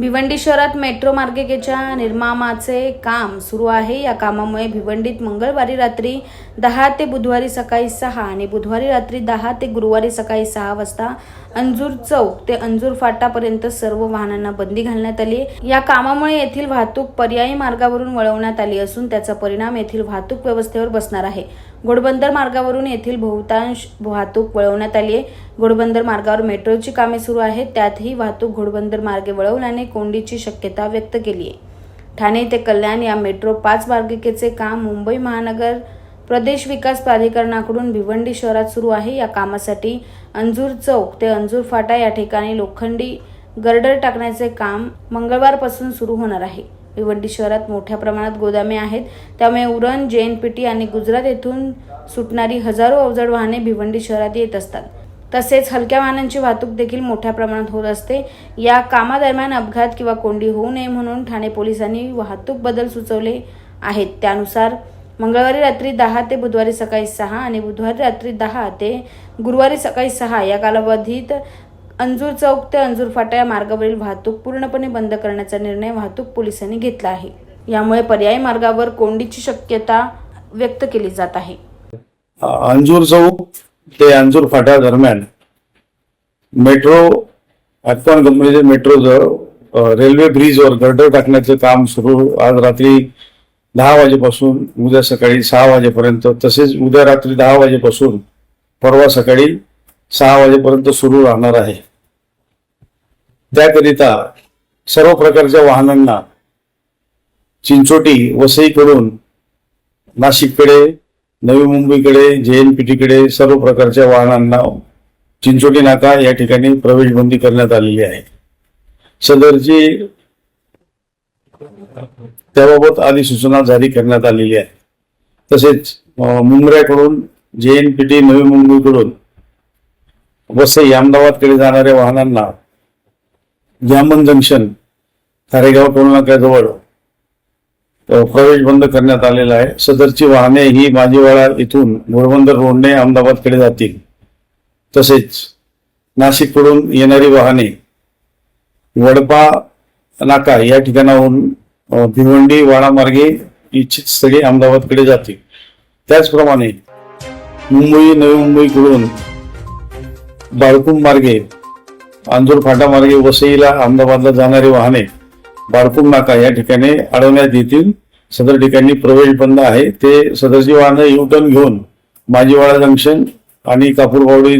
भिवंडी शहरात मेट्रो मार्गिकेच्या निर्मामाचे काम सुरू आहे. या कामामुळे भिवंडीत मंगळवारी रात्री दहा ते बुधवारी सकाळी सहा आणि बुधवारी रात्री दहा ते गुरुवारी सकाळी सहा वाजता अंजूर चौक ते अंजूर फाटापर्यंत सर्व वाहनांना बंदी घालण्यात आली. या कामामुळे येथील वाहतूक पर्यायी मार्गावरून वळवण्यात आली असून त्याचा परिणाम येथील वाहतूक व्यवस्थेवर बसणार आहे. घोडबंदर मार्गावरून येथील बहुतांश वाहतूक वळवण्यात आली आहे. घोडबंदर मार्गावर मेट्रोची कामे सुरू आहेत. त्यातही वाहतूक घोडबंदर मार्गे वळवल्याने कोंडीची शक्यता व्यक्त केली आहे. ठाणे ते कल्याण या मेट्रो पाच मार्गिकेचे काम मुंबई महानगर प्रदेश विकास प्राधिकरणाकडून भिवंडी शहरात सुरू आहे. या कामासाठी अंजूर चौक ते अंजूर फाटा या ठिकाणी लोखंडी गर्डर टाकण्याचे काम मंगळवारपासून सुरू होणार आहे. भिवंडी शहरात मोठ्या प्रमाणात गोदामे आहेत. त्यामुळे उरण जैन पी टी आणि गुजरात येथून सुटणारी हजारो अवजड वाहने भिवंडी शहरात येत असतात. तसेच हलक्या वाहनांची वाहतूक देखील मोठ्या प्रमाणात होत असते. या कामादरम्यान अपघात किंवा कोंडी होऊ नये म्हणून ठाणे पोलिसांनी वाहतूक बदल सुचवले आहेत. त्यानुसार मंगळवारी रात्री दहा ते बुधवारी सकाळी सहा आणि बुधवारी रात्री दहा ते गुरुवारी सकाळी सहा या कालावधीत अंजूर चौक ते अंजूर फाटा या मार्गावरील वाहतूक पूर्णपणे बंद करण्याचा निर्णय वाहतूक पोलिसांनी घेतला आहे. यामुळे पर्यायी मार्गावर कोंडीची शक्यता व्यक्त केली जात आहे. अंजूर चौक ते अंजूर फाटा दरम्यान मेट्रो अटकॉन कंपनीचे म्हणजे मेट्रो रेल्वे ब्रिजवर गर्डर टाकण्याचं काम सुरू आज रात्री दहा वाजेपासून उद्या सकाळी सहा वाजेपर्यंत तसेच उद्या रात्री दहा वाजेपासून परवा सकाळी सहा वाजेपर्यंत सुरू राहणार आहे. त्याकरिता सर्व प्रकारच्या वाहनांना चिंचोटी वसईकडून नाशिककडे नवी मुंबईकडे जेएनपीटीकडे सर्व प्रकारच्या वाहनांना चिंचोटी नाका या ठिकाणी प्रवेशबंदी करण्यात आलेली आहे. सदरची त्याबाबत अधिसूचना जारी करण्यात आलेली आहे. तसेच मुंबऱ्याकडून जे एन पी टी नवी मुंबईकडून वसई अहमदाबादकडे जाणाऱ्या वाहनांना जामन जंक्शन खारेगाव टोलनाक्याजवळ प्रवेश बंद करण्यात आलेला आहे. सदरची वाहने ही माजीवाडा इथून घोडबंदर रोडने अहमदाबादकडे जातील. तसेच नाशिककडून येणारी वाहने वडपा नाका या ठिकाणाहून भिवंडी वाडामार्गे इच्छित स्थळी अहमदाबादकडे जातील. त्याचप्रमाणे मुंबई नवी मुंबईकडून बाळकुंब मार्गे आंजूर फाटामार्गे वसईला अहमदाबादला जाणारी वाहने बाळकुंब नाका या ठिकाणी अडवण्यात येतील. सदर ठिकाणी प्रवेश बंद आहे. ते सदरची वाहनं यू टर्न घेऊन माझीवाडा जंक्शन आणि कापूरबावडी